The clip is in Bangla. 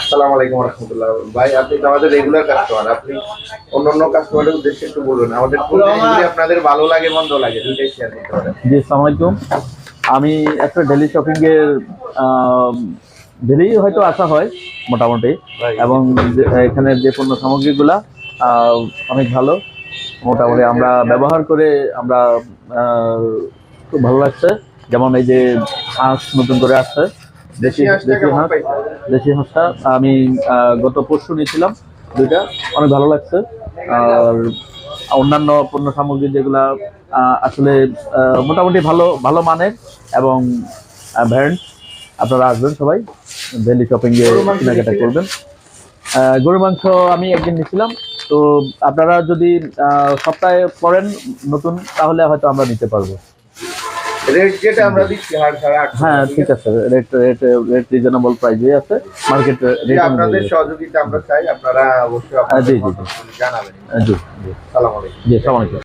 আসসালামু আলাইকুম রহমতুল্লাহ। ভাই আপনি তো আমাদের রেগুলার কাস্টমার আপনি অন্য অন্য কাস্টমারের উদ্দেশ্যে একটু বলুন। আমাদের আপনাদের ভালো লাগে মন্দ লাগে দুইটাই শেয়ার করতে পারেন। জি আসসালামু আলাইকুম। আমি একটা ডেলি শপিং এর ডেলি হয়তো আসা হয় মোটামুটি। এবং এখানে যে পণ্য সামগ্রীগুলা আহ, অনেক ভালো। মোটামুটি আমরা ব্যবহার করে আমরা আহ, খুব ভালো লাগছে। যেমন এই যে হাঁস নতুন করে আসছে। দেশি হাঁসটা দেশি হাঁস দেশি হাঁসটা আমি গত পরশু নিয়েছিলাম দুইটা অনেক ভালো লাগছে। আর অন্যান্য পণ্য সামগ্রী যেগুলা আসলে মোটামুটি ভালো ভালো মানের এবং ভ্যারেন্ট আপনারা আসবেন সবাই ডেলি শপিং এ কেনাকাটা করবেন। আহ, গরুর মাংস আমি একদিন নিয়েছিলাম তো আপনারা যদি আহ, সপ্তাহে করেন নতুন তাহলে হয়তো আমরা নিতে পারব। রেট যেটা আমরা দিচ্ছি হার সাড়ে আটশো হ্যাঁ ঠিক আছে? রেট রেট রেট রিজনেবল প্রাইসে আছে। মার্কেট রেট আপনাদের সহযোগিতা আমরা চাই আপনারা অবশ্যই জি, জি, আপনাদের জানাবেন। জি জি। সালাম আলাইকুম। জি সালামালাইকুম